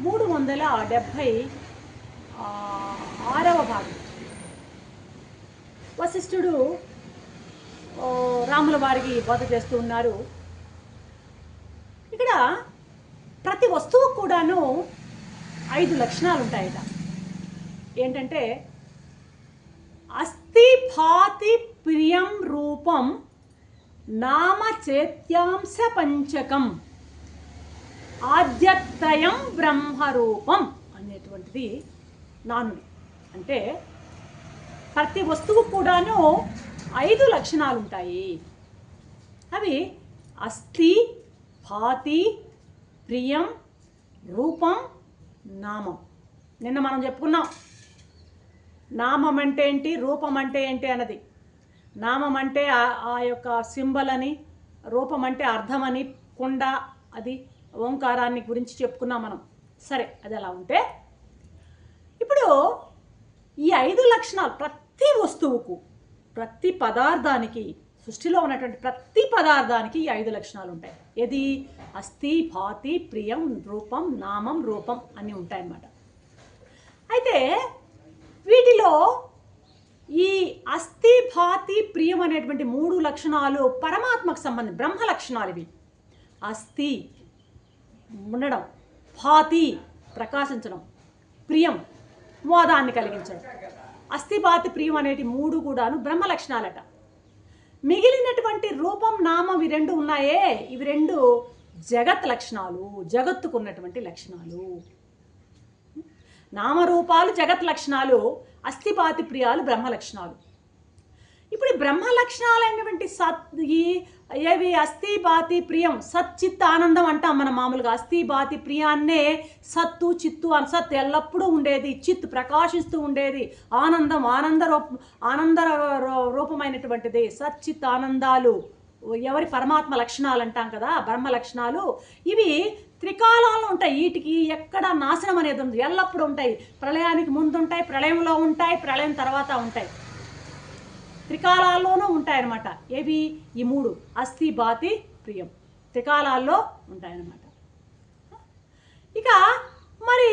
మూడు వందల డెబ్భై ఆరవ భాగం. వశిష్ఠుడు రాముల వారికి బోధ చేస్తూ ఉన్నారు. ఇక్కడ ప్రతి వస్తువు కూడాను ఐదు లక్షణాలు ఉంటాయట ఏంటంటే అస్థి భాతి ప్రియం రూపం నామచేత్యాంశ పంచకం. ఆద్యత్రయం బ్రహ్మరూపం అనేటువంటిది నానుడి. అంటే ప్రతి వస్తువు కూడాను ఐదు లక్షణాలు ఉంటాయి. అవి అస్థి భాతి ప్రియం రూపం నామం. నిన్న మనం చెప్పుకున్నాం. నామం అంటే ఏంటి? రూపం అంటే ఏంటి అన్నది. నామం అంటే ఆ- యొక్క సింబల్ అని రూపం అంటే అర్థమని కొండ కుండ అది ఓంకారాన్ని గురించి చెప్పుకున్నాం మనం. సరే అది అలా ఉంటే ఇప్పుడు ఈ ఐదు లక్షణాలు ప్రతి వస్తువుకు ప్రతి పదార్థానికి సృష్టిలో ఉన్నటువంటి ప్రతి పదార్థానికి ఈ ఐదు లక్షణాలు ఉంటాయి. ఏది? అస్థి భాతి ప్రియం రూపం నామం రూపం అన్నీ ఉంటాయన్నమాట. అయితే వీటిలో ఈ అస్థి భాతి ప్రియం అనేటువంటి మూడు లక్షణాలు పరమాత్మకు సంబంధించి బ్రహ్మ లక్షణాలు ఇవి. అస్థి ఉండడం భాతి ప్రకాశించడం ప్రియం మోదాన్ని కలిగించడం. అస్థిపాతి ప్రియం అనేటి మూడు కూడాను బ్రహ్మ లక్షణాలట. మిగిలినటువంటి రూపం నామం ఇవి రెండు ఉన్నాయే. ఇవి రెండు జగత్ లక్షణాలు జగత్తుకు ఉన్నటువంటి లక్షణాలు. నామరూపాలు జగత్ లక్షణాలు అస్థిపాతి ప్రియాలు బ్రహ్మ లక్షణాలు. ఇప్పుడు బ్రహ్మ లక్షణాలైనటువంటి సత్ ఈ ఏవి అస్థి బాతి ప్రియం సత్ చిత్ ఆనందం అంటాం మనం మామూలుగా. అస్థి బాతి ప్రియాన్నే సత్తు చిత్తు అని సత్ ఎల్లప్పుడూ ఉండేది. చిత్ ప్రకాశిస్తూ ఉండేది. ఆనందం ఆనంద రూప ఆనంద రూ- రూపమైనటువంటిది. సత్ చిత్ ఆనందాలు. ఎవరి పరమాత్మ లక్షణాలు అంటాం కదా బ్రహ్మ లక్షణాలు. ఇవి త్రికాలాలు ఉంటాయి. వీటికి ఎక్కడ నాశనం అనేది ఉంది ఎల్లప్పుడూ ఉంటాయి. ప్రళయానికి ముందు ఉంటాయి ప్రళయంలో ఉంటాయి ప్రళయం తర్వాత ఉంటాయి. త్రికాలాల్లోనూ ఉంటాయన్నమాట. ఏవి? ఈ మూడు. అస్థి బాతి ప్రియం. త్రికాలాల్లో ఉంటాయన్నమాట. ఇక మరి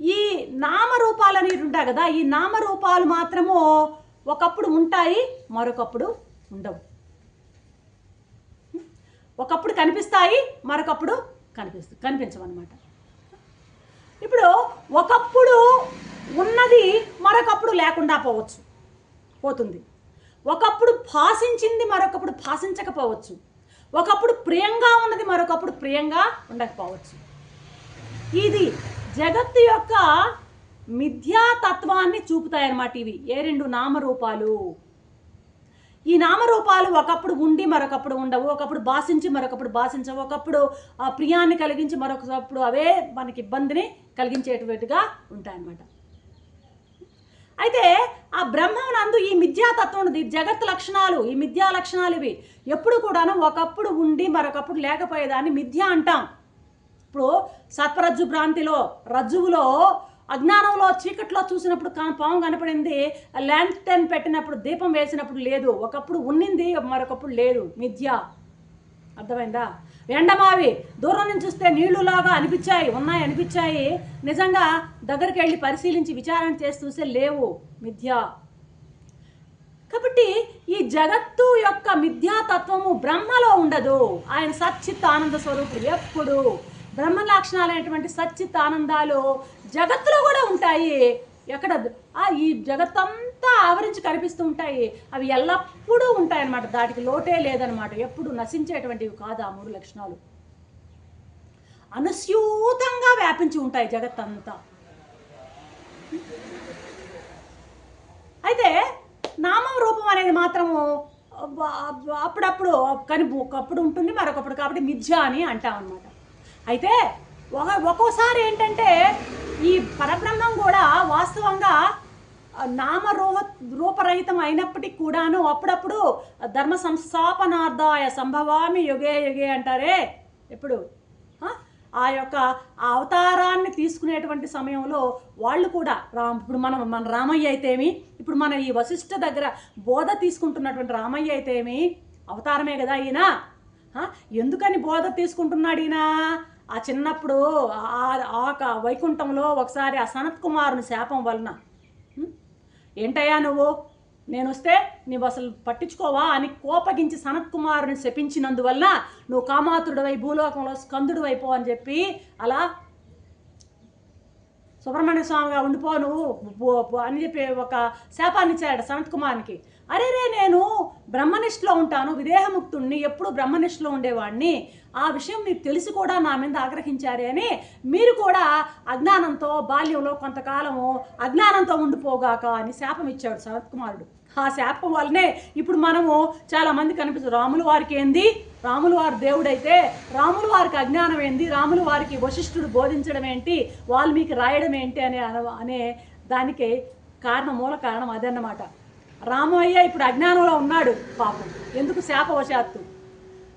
ఈ నామరూపాలు అనేవి ఉంటాయి కదా ఈ నామరూపాలు మాత్రము ఒకప్పుడు ఉంటాయి మరొకప్పుడు ఉండవు. ఒకప్పుడు కనిపిస్తాయి మరొకప్పుడు కనిపిస్తు కనిపించవన్నమాట. ఇప్పుడు ఒకప్పుడు ఉన్నది మరొకప్పుడు లేకుండా పోవచ్చు పోతుంది. ఒకప్పుడు భాషించింది మరొకప్పుడు భాషించకపోవచ్చు. ఒకప్పుడు ప్రియంగా ఉన్నది మరొకప్పుడు ప్రియంగా ఉండకపోవచ్చు. ఇది జగత్తు యొక్క మిథ్యాతత్వాన్ని చూపుతాయన్నమాట ఇవి. ఏ రెండు నామరూపాలు? ఈ నామరూపాలు ఒకప్పుడు ఉండి మరొకప్పుడు ఉండవు. ఒకప్పుడు భాషించి మరొకప్పుడు భాషించవు. ఒకప్పుడు ఆ ప్రియాన్ని కలిగించి మరొకప్పుడు అవే మనకి ఇబ్బందిని కలిగించేటట్టుగా ఉంటాయన్నమాట. అయితే ఆ బ్రహ్మనందు ఈ మిథ్యాతత్వం ఉన్నది జగత్ లక్షణాలు ఈ మిథ్యా లక్షణాలు ఇవి. ఎప్పుడు కూడాను ఒకప్పుడు ఉండి మరొకప్పుడు లేకపోయేదాన్ని మిథ్య అంటాం. ఇప్పుడు సత్వరజ్జు భ్రాంతిలో రజ్జువులో అజ్ఞానంలో చీకట్లో చూసినప్పుడు కా- పాము కనపడింది ల్యాంటర్న్ పెట్టినప్పుడు దీపం వేసినప్పుడు లేదు. ఒకప్పుడు ఉన్నింది మరొకప్పుడు లేదు. మిథ్య. అర్థమైందా? ఎండమావి దూరం నుంచి చూస్తే నీళ్ళులాగా అనిపించాయి ఉన్నాయి అనిపించాయి. నిజంగా దగ్గరికి వెళ్ళి పరిశీలించి విచారణ చేసి చూస్తే లేవు మిథ్య. కాబట్టి ఈ జగత్తు యొక్క మిథ్యాతత్వము బ్రహ్మలో ఉండదు. ఆయన సచ్చిత్ ఆనంద స్వరూపుడు ఎప్పుడు. బ్రహ్మ లక్షణాలైనటువంటి సచ్చిత్ ఆనందాలు జగత్తులో కూడా ఉంటాయి. ఎక్కడ? ఆ ఈ అంతా ఆవరించి కనిపిస్తూ ఉంటాయి. అవి ఎల్లప్పుడూ ఉంటాయి అన్నమాట దాటికి లోటే లేదనమాట ఎప్పుడు నశించేటువంటివి కాదు ఆ మూడు లక్షణాలు. అనుస్యూతంగా వ్యాపించి ఉంటాయి జగత్తంతా. అయితే నామం రూపం అనేది మాత్రము అప్పుడప్పుడు కానీ ఒకప్పుడు ఉంటుంది మరొకప్పుడు కాబట్టి మిథ్య అని అంటాం అనమాట అయితే ఒక ఒక్కోసారి ఏంటంటే ఈ పరబ్రహ్మం కూడా వాస్తవంగా ఆ, నామ రూప రూపరహితం అయినప్పటికీ కూడాను అప్పుడప్పుడు ధర్మ సంస్థాపనార్థాయ సంభవామి యుగే యుగే అంటారే ఎప్పుడు? ఆ? యొక్క అవతారాన్ని తీసుకునేటువంటి సమయంలో వాళ్ళు కూడా రామ్ ఇప్పుడు మనం మన రామయ్య అయితేమి ఇప్పుడు మన ఈ వశిష్ఠ దగ్గర బోధ తీసుకుంటున్నటువంటి రామయ్య అయితేమి అవతారమే కదా ఈయన. ఎందుకని బోధ తీసుకుంటున్నాడు ఈయన? ఆ చిన్నప్పుడు ఆ- ఆ వైకుంఠంలో ఒకసారి ఆ సనత్ కుమారుని శాపం వలన ఏంటయ్యా నువ్వు? నేను వస్తే నీవు అసలు పట్టించుకోవా అని కోపగించి సనత్ కుమారుని శపించినందువల్ల నువ్వు కామాతుడువై భూలోకంలో స్కందుడు అయిపో అని చెప్పి అలా సుబ్రహ్మణ్య స్వామిగా ఉండిపో నువ్వు అని చెప్పి ఒక శాపాన్ని ఇచ్చాడు సనత్ కుమార్కి అరే రే నేను బ్రహ్మనిష్టలో ఉంటాను విదేహముక్తుణ్ణి ఎప్పుడు బ్రహ్మనిష్టలో ఉండేవాడిని ఆ విషయం మీకు తెలిసి కూడా నా మీద ఆగ్రహించారే అని మీరు కూడా అజ్ఞానంతో బాల్యంలో కొంతకాలము అజ్ఞానంతో ఉండిపోగాక అని శాపం ఇచ్చాడు సనత్ కుమారుడు ఆ శాపం వల్లనే ఇప్పుడు మనము చాలామంది కనిపిస్తుంది రాములు వారికి ఏంది? రాములు వారి దేవుడైతే రాములు వారికి అజ్ఞానం ఏంది? రాములు వారికి వశిష్ఠుడు బోధించడం ఏంటి? వాల్మీకి రాయడం ఏంటి అనే అనే దానికి కారణం మూల కారణం అదన్నమాట. రామయ్య ఇప్పుడు అజ్ఞానంలో ఉన్నాడు పాపం. ఎందుకు శాపవశాత్తు?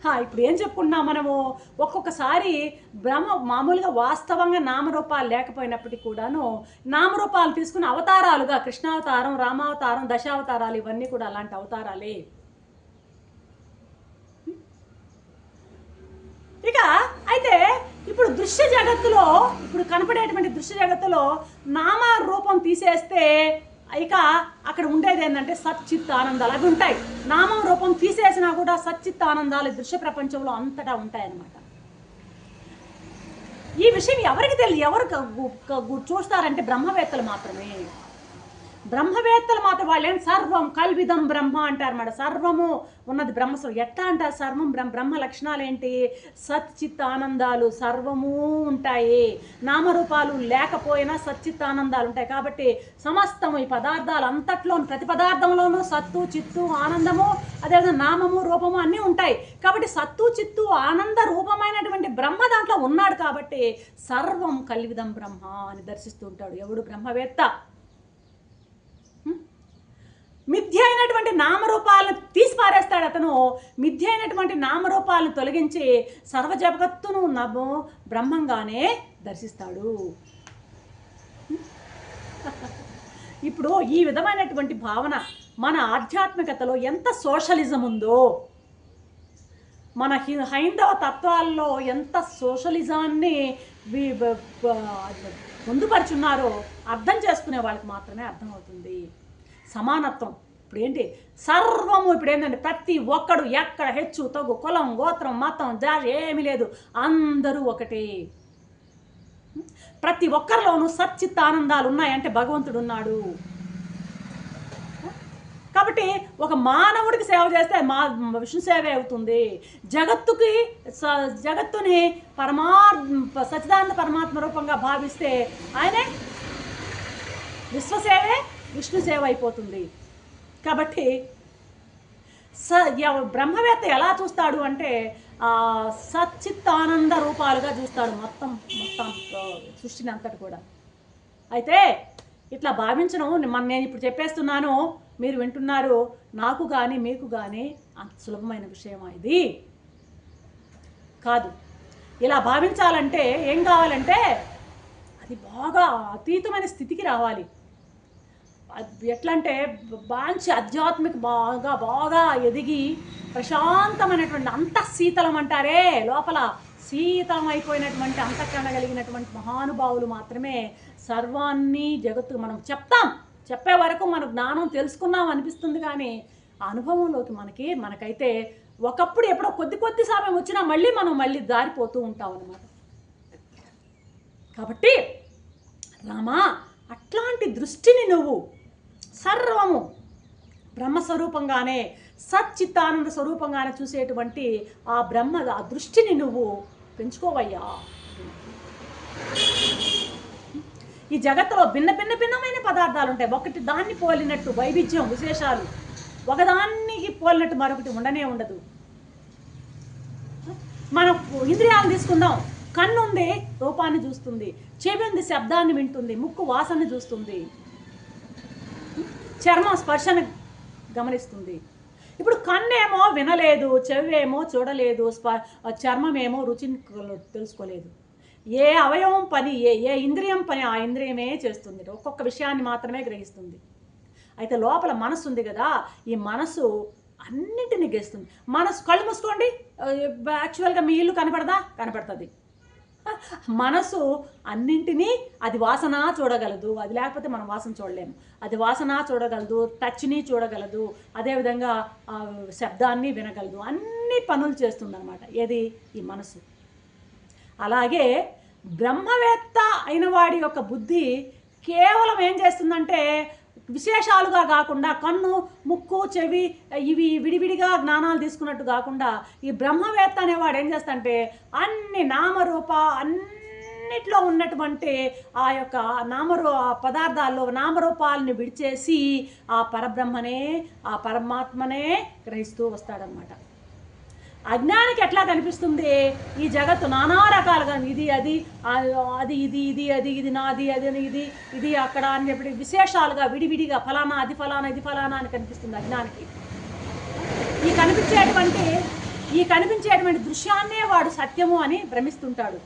హా, ఇప్పుడు ఏం చెప్పుకున్నాం మనము? ఒక్కొక్కసారి బ్రహ్మ మామూలుగా వాస్తవంగా నామరూపాలు లేకపోయినప్పటికీ కూడాను నామరూపాలు తీసుకుని అవతారాలుగా కృష్ణావతారం రామావతారం దశావతారాలు ఇవన్నీ కూడా అలాంటి అవతారాలే. ఇక అయితే ఇప్పుడు దృశ్య జగత్తులో ఇప్పుడు కనపడేటువంటి దృశ్య జగత్తులో నామ రూపం తీసేస్తే ఇక అక్కడ ఉండేది ఏంటంటే సచ్చిత్ ఆనందాలు. అవి ఉంటాయి. నామం రూపం తీసేసినా కూడా సచ్చిత్ ఆనందాలు దృశ్య ప్రపంచంలో అంతటా ఉంటాయన్నమాట. ఈ విషయం ఎవరికి తెలియదు? ఎవరు చూస్తారంటే బ్రహ్మవేత్తలు మాత్రమే. బ్రహ్మవేత్తలు మాత్రం వాళ్ళేం సర్వం కల్విదం బ్రహ్మ అంటారు సర్వము ఉన్నది బ్రహ్మ ఎట్లా అంటారు సర్వం? బ్రహ్మ బ్రహ్మ లక్షణాలు ఏంటి సచ్చిత్ ఆనందాలు సర్వము ఉంటాయి. నామరూపాలు లేకపోయినా సచ్చిత్ ఆనందాలు ఉంటాయి. కాబట్టి సమస్తము ఈ పదార్థాలు అంతట్లో ప్రతి పదార్థంలోనూ సత్తు చిత్తు ఆనందము అదేవిధంగా నామము రూపము అన్నీ ఉంటాయి. కాబట్టి సత్తు చిత్తు ఆనంద రూపమైనటువంటి బ్రహ్మ దాంట్లో ఉన్నాడు కాబట్టి సర్వం కల్విదం బ్రహ్మ అని దర్శిస్తూ ఉంటాడు ఎవడు బ్రహ్మవేత్త? మిథ్య అయినటువంటి నామరూపాలను తీసి పారేస్తాడు అతను. మిథ్య అయినటువంటి నామరూపాలను తొలగించి సర్వ జగత్తును బ్రహ్మంగానే దర్శిస్తాడు. ఇప్పుడు ఈ విధమైనటువంటి భావన మన ఆధ్యాత్మికతలో ఎంత సోషలిజం ఉందో మన హి- హైందవ తత్వాల్లో ఎంత సోషలిజాన్ని పొందుపరుచున్నారో అర్థం చేసుకునే వాళ్ళకి మాత్రమే అర్థమవుతుంది. సమానత్వం. ఇప్పుడు ఏంటి సర్వము ఇప్పుడు ఏంటంటే ప్రతి ఒక్కడు ఎక్కడ హెచ్చు తగ్గు కులం గోత్రం మతం జాతి ఏమీ లేదు. అందరూ ఒకటే. ప్రతి ఒక్కరిలోనూ సచ్చిత్ ఆనందాలు ఉన్నాయంటే భగవంతుడు ఉన్నాడు. కాబట్టి ఒక మానవుడికి సేవ చేస్తే మా విష్ణు సేవే అవుతుంది. జగత్తుకి స- జగత్తుని పరమా సచిదానంద పరమాత్మ రూపంగా భావిస్తే ఆయనే విశ్వసేవే విష్ణు సేవ అయిపోతుంది. కాబట్టి స బ్రహ్మవేత్త ఎలా చూస్తాడు అంటే సచ్చిత్తానంద రూపాలుగా చూస్తాడు మొత్తం మొత్తం సృష్టిని అంతటి కూడా. అయితే ఇట్లా భావించడం మన నేను ఇప్పుడు చెప్పేస్తున్నాను మీరు వింటున్నారు నాకు కానీ మీకు కానీ అంత సులభమైన విషయమా ఇది? కాదు. ఇలా భావించాలంటే ఏం కావాలంటే అది బాగా అతీతమైన స్థితికి రావాలి. ఎట్లా అంటే మంచి ఆధ్యాత్మిక బాగా బాగా ఎదిగి ప్రశాంతమైనటువంటి అంత శీతలం అంటారే లోపల శీతలం అయిపోయినటువంటి అంతఃకరణ కలిగినటువంటి మహానుభావులు మాత్రమే సర్వాన్ని జగత్తు మనం చెప్తాం. చెప్పే వరకు మన జ్ఞానం తెలుసుకున్నాం అనిపిస్తుంది కానీ ఆ అనుభవంలోకి మనకి మనకైతే ఒకప్పుడు ఎప్పుడో కొద్ది కొద్ది సమయం వచ్చినా మళ్ళీ మనం మళ్ళీ దారిపోతూ ఉంటాం అన్నమాట. కాబట్టి రామా అట్లాంటి దృష్టిని నువ్వు సర్వము బ్రహ్మస్వరూపంగానే సచ్చిత్తానంద స్వరూపంగానే చూసేటువంటి ఆ బ్రహ్మ ఆ దృష్టిని నువ్వు పెంచుకోవయ్యా. ఈ జగత్తులో భిన్న భిన్న భిన్నమైన పదార్థాలు ఉంటాయి ఒకటి దాన్ని పోలినట్టు వైవిధ్యం విశేషాలు. ఒకదానికి పోలినట్టు మరొకటి ఉండనే ఉండదు. మనం ఇంద్రియాలను తీసుకుందాం. కన్ను ఉంది రూపాన్ని చూస్తుంది. చెవి ఉంది శబ్దాన్ని వింటుంది. ముక్కు వాసనని చూస్తుంది. చర్మం స్పర్శను గమనిస్తుంది. ఇప్పుడు కన్నేమో వినలేదు చెవేమో చూడలేదు స్ప చర్మమేమో రుచిని తెలుసుకోలేదు. ఏ అవయవం పని ఏ ఏ ఇంద్రియం పని ఆ ఇంద్రియమే చేస్తుంది. ఒక్కొక్క విషయాన్ని మాత్రమే గ్రహిస్తుంది. అయితే లోపల మనసు ఉంది కదా ఈ మనసు అన్నింటినీ గెస్తుంది. మనసు కళ్ళు మూసుకోండి యాక్చువల్గా మీ ఇల్లు కనపడదా? కనపడుతుంది. మనసు అన్నింటినీ అది వాసన చూడగలదు. అది లేకపోతే మనం వాసన చూడలేము. అది వాసన చూడగలదు టచ్ని చూడగలదు అదేవిధంగా శబ్దాన్ని వినగలదు. అన్ని పనులు చేస్తుందన్నమాట. ఏది? ఈ మనసు. అలాగే బ్రహ్మవేత్త అయిన వాడి యొక్క బుద్ధి కేవలం ఏం చేస్తుందంటే విశేషాలుగా కాకుండా కన్ను ముక్కు చెవి ఇవి విడివిడిగా జ్ఞానాలు తీసుకున్నట్టు కాకుండా ఈ బ్రహ్మవేత్త అనేవాడు ఏం చేస్తాడంటే అన్ని నామరూప అన్నిట్లో ఉన్నటువంటి ఆ యొక్క నామరూ పదార్థాల్లో నామరూపాలని విడిచేసి ఆ పరబ్రహ్మనే ఆ పరమాత్మనే గ్రహిస్తూ వస్తాడనమాట అజ్ఞానికి ఎట్లా కనిపిస్తుంది? ఈ జగత్తు నానా రకాలుగా ఇది అది అది ఇది ఇది అది ఇది నాది అది ఇది ఇది అక్కడ అని చెప్పి విశేషాలుగా విడివిడిగా ఫలానా అది ఫలానా ఇది ఫలానా అని కనిపిస్తుంది అజ్ఞానికి. ఈ కనిపించేటువంటి ఈ కనిపించేటువంటి దృశ్యాన్నే వాడు సత్యము అని భ్రమిస్తుంటాడు.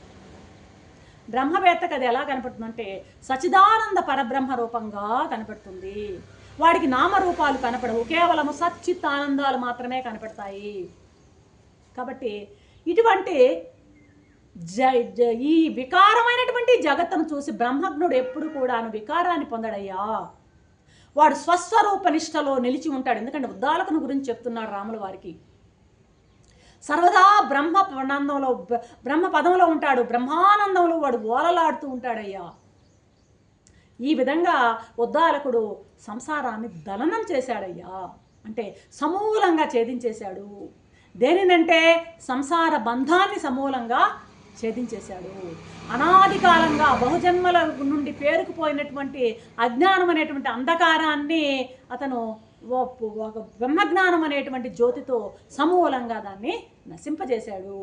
బ్రహ్మవేత్తకు అది ఎలా కనపడుతుందంటే సచిదానంద పరబ్రహ్మ రూపంగా కనపడుతుంది. వాడికి నామరూపాలు కనపడవు కేవలము సచ్చిత్ ఆనందాలు మాత్రమే కనపడతాయి. కాబట్టి ఇటువంటి జ ఈ వికారమైనటువంటి జగత్తును చూసి బ్రహ్మజ్ఞుడు ఎప్పుడు కూడాను వికారాన్ని పొందడయ్యా? వాడు స్వస్వరూప నిష్టలో నిలిచి ఉంటాడు. ఎందుకంటే ఉద్దాలకుని గురించి చెప్తున్నాడు రాముల వారికి. సర్వదా బ్రహ్మ ఆనందంలో బ్ర- బ్రహ్మ పదంలో ఉంటాడు. బ్రహ్మానందంలో వాడు ఓలలాడుతూ ఉంటాడయ్యా. ఈ విధంగా ఉద్దాలకుడు సంసారాన్ని దలనం చేశాడయ్యా. అంటే సమూలంగా ఛేదించేశాడు. దేనినంటే సంసార బంధాన్ని సమూలంగా ఛేదించేశాడు. అనాది కాలంగా బహుజన్మల నుండి పేరుకుపోయినటువంటి అజ్ఞానం అనేటువంటి అంధకారాన్ని అతను ఒక బ్రహ్మజ్ఞానం అనేటువంటి జ్యోతితో సమూలంగా దాన్ని నశింపజేశాడు.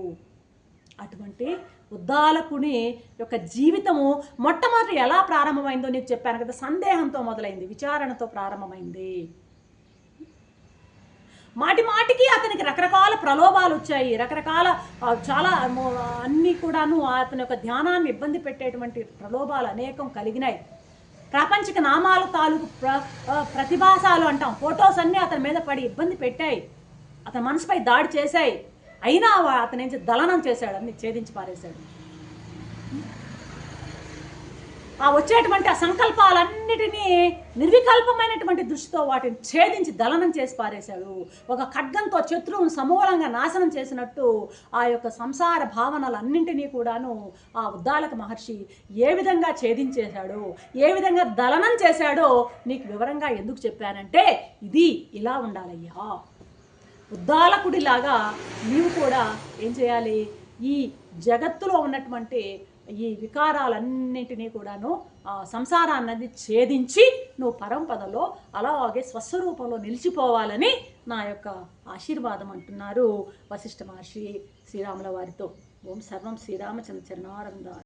అటువంటి ఉద్దాలకుని యొక్క జీవితము మొట్టమొదటి ఎలా ప్రారంభమైందో నీకు చెప్పాను కదా సందేహంతో మొదలైంది విచారణతో ప్రారంభమైంది. మాటి మాటికి అతనికి రకరకాల ప్రలోభాలు వచ్చాయి. రకరకాల చాలా అన్నీ కూడాను అతని యొక్క ధ్యానాన్ని ఇబ్బంది పెట్టేటువంటి ప్రలోభాలు అనేకం కలిగినాయి. ప్రాపంచిక నామాల తాలూకు ప్ర ప్రతిభాసాలు అంటాం. ఫొటోస్ అన్నీ అతని మీద పడి ఇబ్బంది పెట్టాయి. అతని మనసుపై దాడి చేశాయి. అయినా అతని నుంచి దళనం చేశాడు అన్ని ఛేదించి పారేశాడు. ఆ వచ్చేటువంటి ఆ సంకల్పాలన్నిటినీ నిర్వికల్పమైనటువంటి దృష్టితో వాటిని ఛేదించి దళనం చేసి పారేశాడు. ఒక ఖడ్గంతో శత్రువును సమూలంగా నాశనం చేసినట్టు ఆ యొక్క సంసార భావనలన్నింటినీ కూడాను ఆ ఉద్దాలక మహర్షి ఏ విధంగా ఛేదించేశాడో? ఏ విధంగా దళనం చేశాడో నీకు వివరంగా ఎందుకు చెప్పానంటే ఇది ఇలా ఉండాలయ్యా. ఉద్దాలకుడిలాగా నీవు కూడా ఏం చేయాలి? ఈ జగత్తులో ఉన్నటువంటి ఈ వికారాలన్నింటినీ కూడాను ఆ సంసారాన్నది ఛేదించి నువ్వు పరంపదలో అలాగే స్వస్వరూపంలో నిలిచిపోవాలని నా యొక్క ఆశీర్వాదం అంటున్నారు వశిష్ఠ మహర్షి శ్రీరాముల వారితో. ఓం సర్వం శ్రీరామచంద్ర చరణారంద